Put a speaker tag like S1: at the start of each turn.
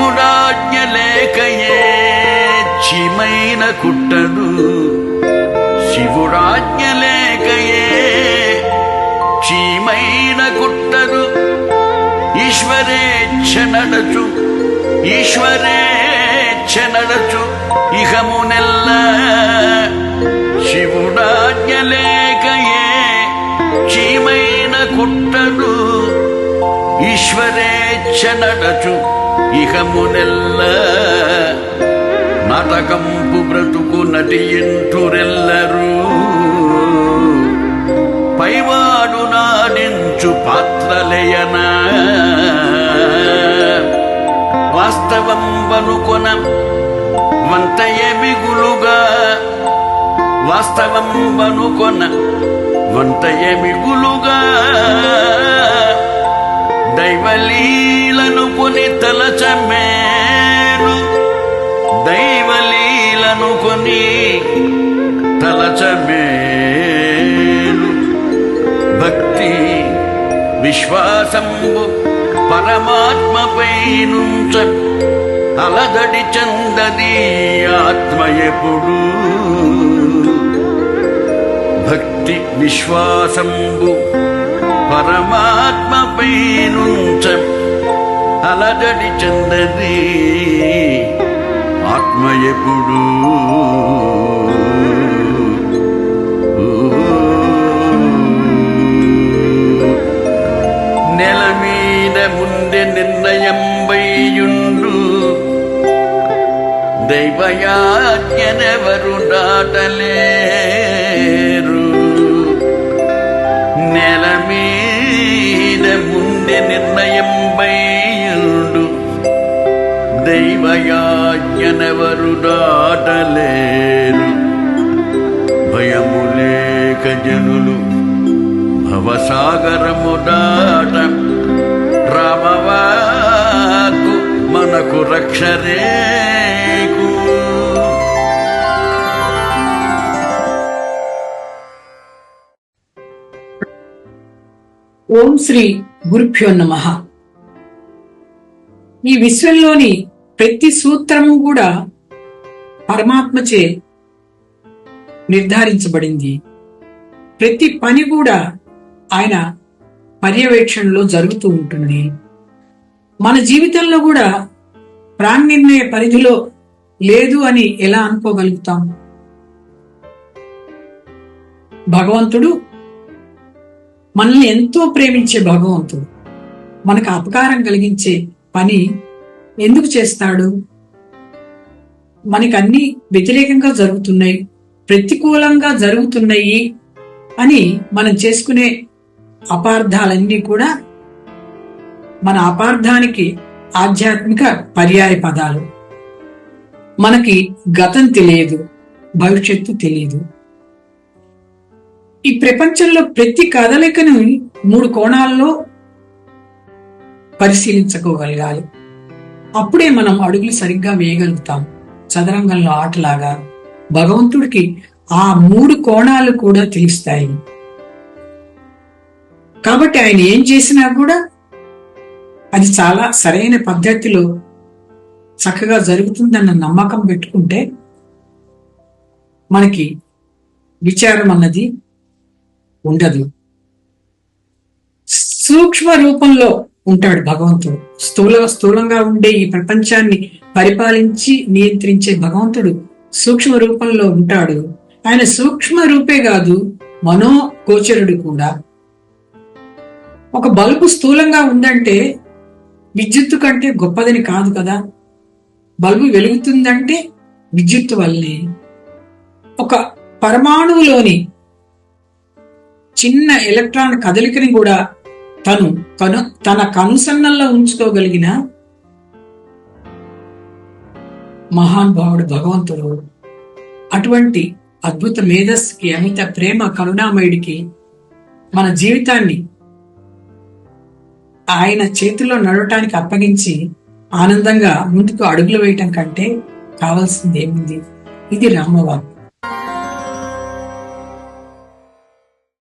S1: శివుడాజ్ఞ లేకయే చిమైన కుట్టడు శివుడాజ్ఞ లేకయే చీమైన కుట్టడు ఈశ్వరేచ్ఛ నడచు ఈశ్వరేచ్ఛ నడచు ఇహమునెల్ల. శివుడాజ్ఞ లేకయే చీమైన కుట్టడు ఈశ్వరేచ్ఛ నడచు ఇహమునెల్ల నటకంపు బ్రతుకు నటియింటురెల్లరూ. పైవాడు నాడించు పాత్రలయనా. వాస్తవం వనుకొన వంతయమిగులుగా వాస్తవం వనుకొన వంతయమిగులుగా దైవలీ దైవలీలను కొని తలచమేను దైవలీలను కొని తలచమేను భక్తి విశ్వాసంబు పరమాత్మపై నుంచ అలదడి చందని ఆత్మ ఎప్పుడు. భక్తి విశ్వాసంబు పరమాత్మపై నుంచ అలజడి చెందది. ఆత్మ ఎప్పుడు నెల మీద ముందే నిర్ణయంబైయుండు దైవయాజ్ఞనెవరు దాటలేరు. నెల మీద ముందే నిర్ణయంబై దైవయాజ్ఞనెవరు దాటలేరు భయము లేక జనులు భవసాగరము దాట రామవాకు మనకు రక్షరేకు.
S2: ఓం శ్రీ గురుభ్యో నమ. ఈ విశ్వంలోని ప్రతి సూత్రము కూడా పరమాత్మచే నిర్ధారించబడింది. ప్రతి పని కూడా ఆయన పర్యవేక్షణలో జరుగుతూ ఉంటుంది. మన జీవితంలో కూడా ప్రాణ నిర్ణయ పరిధిలో లేదు అని ఎలా అనుకోగలుగుతాం? భగవంతుడు మనల్ని ఎంతో ప్రేమించే భగవంతుడు. మనకు అపకారం కలిగించే పని ఎందుకు చేస్తాడు? మనకి అన్ని వ్యతిరేకంగా జరుగుతున్నాయి ప్రతికూలంగా జరుగుతున్నాయి అని మనం చేసుకునే అపార్థాలన్నీ కూడా మన అపార్థానికి ఆధ్యాత్మిక పర్యాయ పదాలు. మనకి గతం తెలియదు భవిష్యత్తు తెలియదు. ఈ ప్రపంచంలో ప్రతి కదలికను మూడు కోణాల్లో పరిశీలించుకోగలగాలి. అప్పుడే మనం అడుగులు సరిగ్గా వేయగలుగుతాం. చదరంగంలో ఆటలాగా భగవంతుడికి ఆ మూడు కోణాలు కూడా తెలుస్తాయి. కాబట్టి ఆయన ఏం చేసినా కూడా అది చాలా సరైన పద్ధతిలో చక్కగా జరుగుతుందన్న నమ్మకం పెట్టుకుంటే మనకి విచారం అన్నది ఉండదు. సూక్ష్మ రూపంలో ఉంటాడు భగవంతుడు. స్థూల స్థూలంగా ఉండే ఈ ప్రపంచాన్ని పరిపాలించి నియంత్రించే భగవంతుడు సూక్ష్మ రూపంలో ఉంటాడు. ఆయన సూక్ష్మ రూపే కాదు మనో గోచరుడు కూడా. ఒక బల్బు స్థూలంగా ఉందంటే విద్యుత్తు కంటే గొప్పదని కాదు కదా. బల్బు వెలుగుతుందంటే విద్యుత్తు వల్లే ఒక పరమాణువులోని చిన్న ఎలక్ట్రాన్ కదలికని కూడా తను కను తన కనుసన్నల్లో ఉంచుకోగలిగిన మహాన్ భావుడు భగవంతుడు. అటువంటి అద్భుత మేధస్సుకి అమిత ప్రేమ కరుణామయుడికి మన జీవితాన్ని ఆయన చేతిలో నడవటానికి అప్పగించి ఆనందంగా ముందుకు అడుగులు వేయటం కంటే కావాల్సింది ఏముంది? ఇది రామవాక్